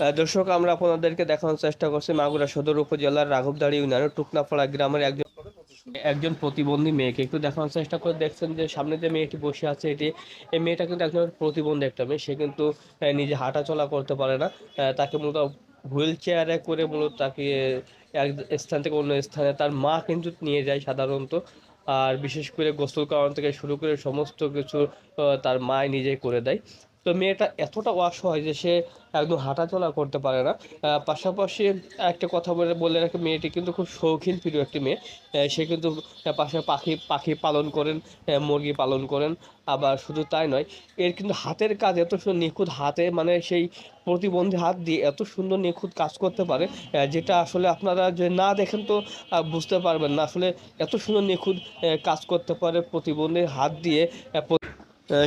দর্শক, আমরা আপনাদেরকে দেখানোর চেষ্টা করছি মাগুরা সদর উপজেলার রাঘবদাড়ি ইউনিয়নের টুকনাপাড়া গ্রামের একজন একজন প্রতিবন্ধী মেয়েকে। একটু দেখানোর চেষ্টা করে দেখছেন যে সামনে যে মেয়েটি বসে আছে, এটি, এই মেয়েটা কিন্তু একজন প্রতিবন্ধী একটা মেয়ে। সে কিন্তু নিজে হাঁটা চলা করতে পারে না। তাকে মূলত হুইল চেয়ারে করে মূলত তাকে এক স্থান থেকে অন্য স্থানে তার মা কিন্তু নিয়ে যায় সাধারণত। আর বিশেষ করে গোসল করানো থেকে শুরু করে সমস্ত কিছু তার মায় নিজেই করে দেয়। তো মেয়েটা এতটা অসহায় যে সে একদম হাঁটাচলা করতে পারে না। পাশাপাশি একটা কথা বলে বলে রাখি, মেয়েটি কিন্তু খুব শৌখিন প্রিয় একটি মেয়ে। সে কিন্তু পাশে পাখি পাখি পালন করেন মুরগি পালন করেন, আবার শুধু তাই নয়, এর কিন্তু হাতের কাজ এত সুন্দর নিখুঁত হাতে মানে সেই প্রতিবন্ধী হাত দিয়ে এত সুন্দর নিখুঁত কাজ করতে পারে যেটা আসলে আপনারা যে না দেখেন তো বুঝতে পারবেন না। আসলে এত সুন্দর নিখুঁত কাজ করতে পারে প্রতিবন্ধী হাত দিয়ে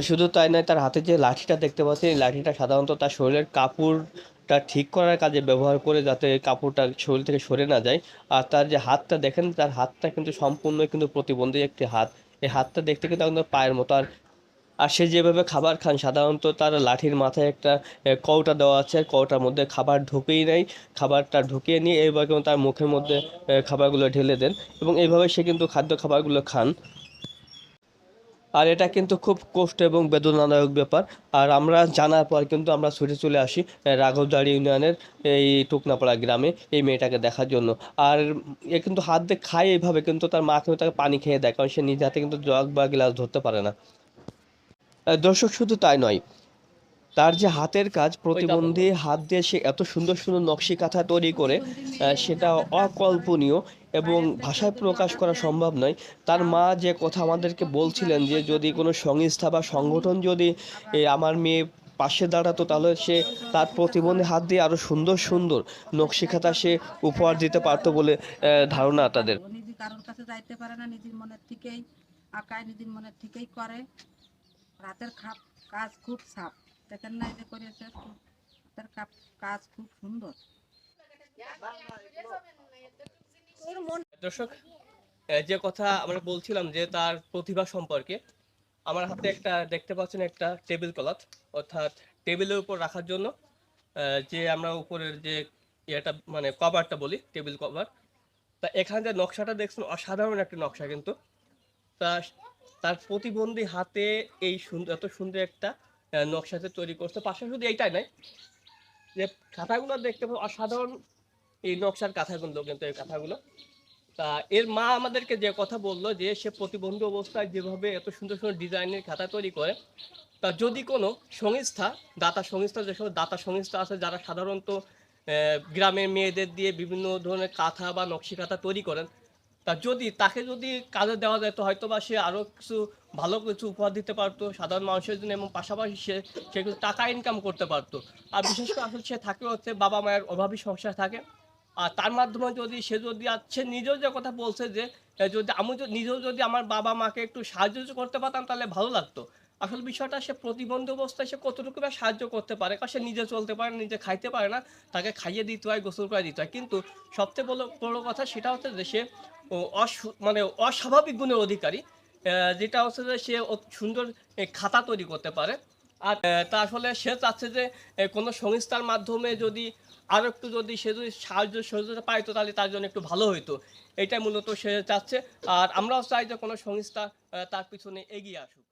শুধু তাই নয়, তার হাতে যে লাঠিটা দেখতে পাচ্ছি এই লাঠিটা সাধারণত তার শরীরের কাপড়টা ঠিক করার কাজে ব্যবহার করে যাতে কাপড়টা শরীর থেকে সরে না যায়। আর তার যে হাতটা দেখেন, তার হাতটা কিন্তু সম্পূর্ণ কিন্তু প্রতিবন্ধী একটি হাত। এই হাতটা দেখতে কিন্তু একদম পায়ের মতো। আর আর সে যেভাবে খাবার খান, সাধারণত তার লাঠির মাথায় একটা কৌটা দেওয়া আছে। কৌটার মধ্যে খাবার ঢুকেই নেয়। খাবারটা ঢুকিয়ে নিয়ে এইভাবে তার মুখের মধ্যে খাবারগুলো ঢেলে দেন। এবং এইভাবে সে কিন্তু খাদ্য খাবারগুলো খান। আর এটা কিন্তু খুব কষ্ট এবং বেদনাদায়ক ব্যাপার। আর আমরা জানার পর কিন্তু আমরা ছুটে চলে আসি রাঘবদাড়ি ইউনিয়নের এই টুকনাপাড়া গ্রামে এই মেয়েটাকে দেখার জন্য। আর এ কিন্তু হাত দিয়ে খায় এইভাবে কিন্তু তার মা কিন্তু তাকে পানি খেয়ে দেয়, কারণ সে নিজে হাতে কিন্তু জগ বা গ্লাস ধরতে পারে না। দর্শক শুধু তাই নয় তার যে হাতের কাজ প্রতিবন্ধী হাত দিয়ে সে এত সুন্দর সুন্দর নকশি কাঁথা তৈরি করে সেটা অকল্পনীয় এবং ভাষায় প্রকাশ করা সম্ভব নয়। তার মা যে কথা আমাদেরকে বলছিলেন যে যদি কোনো সংস্থা বা সংগঠন যদি আমার মেয়ে পাশে দাঁড়াতো তাহলে সে তার প্রতিবন্ধী হাত দিয়ে আরও সুন্দর সুন্দর নকশি খাতা সে উপহার দিতে পারতো বলে ধারণা তাদের। নিজে কারোর কাছে যাইতে পারে না নিজের মনের থেকেই আঁকায় নিজের মনের থেকেই করে। রাতের খাপ কাজ খুব সাপ। দেখেন না কাপ, কাজ খুব সুন্দর। দর্শক যে কথা আমরা বলছিলাম যে তার প্রতিভা সম্পর্কে, আমার হাতে একটা দেখতে পাচ্ছেন একটা টেবিল ক্লথ, অর্থাৎ টেবিলের উপর রাখার জন্য যে আমরা উপরের যে ইয়েটা মানে কভারটা বলি, টেবিল কভার, তা এখানে যে নকশাটা দেখছেন, অসাধারণ একটা নকশা কিন্তু। তা, তার প্রতিবন্ধী হাতে এই সুন্দর এত সুন্দর একটা নকশাতে তৈরি করছে। পাশে শুধু এইটাই নয়, যে কাঁথাগুলো দেখতে পাবেন অসাধারণ। এই নকশার কাঁথাগুলো কিন্তু, এই কাঁথাগুলো। তা এর মা আমাদেরকে যে কথা বলল, যে সে প্রতিবন্ধী অবস্থায় যেভাবে এত সুন্দর সুন্দর ডিজাইনের খাতা তৈরি করে, তা যদি কোনো সংস্থা, দাতা সংস্থা যেসব দাতা সংস্থা আছে, যারা সাধারণত গ্রামের মেয়েদের দিয়ে বিভিন্ন ধরনের কাঁথা বা নকশি কাঁথা তৈরি করেন তা যদি, তাকে যদি কাজে দেওয়া যেত হয়তো বা সে আরও কিছু ভালো কিছু উপহার দিতে পারতো, সাধারণ মানুষের জন্য এবং পাশাপাশি সে সে কিছু টাকা ইনকাম করতে পারতো। আর বিশেষ করে আসলে সে থাকে হচ্ছে বাবা মায়ের অভাবী সমস্যা থাকে। আর তার মাধ্যমে যদি সে যদি সে নিজেও যে কথা বলছে যে যদি আমি নিজেও যদি আমার বাবা মাকে একটু সাহায্য করতে পারতাম, তাহলে ভালো লাগতো। আসল বিষয়টা সে প্রতিবন্ধী অবস্থায় সে কতটুকু বা সাহায্য করতে পারে? কারণ সে নিজে চলতে পারে নিজে খাইতে পারে না, তাকে খাইয়ে দিতে হয়, গোসল করে দিতে হয়। কিন্তু সবচেয়ে বড় বড় কথা সেটা হচ্ছে যে সে মানে অস্বাভাবিক গুণের অধিকারী। যেটা হচ্ছে যে সে সুন্দর খাতা তৈরি করতে পারে। আর তা আসলে সে চাচ্ছে যে কোনো সংস্থার মাধ্যমে যদি আরও একটু যদি সে যদি সাহায্য, সহযোগিতা পাইতো, তাহলে তার জন্য একটু ভালো হইতো। এটাই মূলত সে চাচ্ছে। আর আমরাও চাই যে কোনো সংস্থা তার পিছনে এগিয়ে আসুক।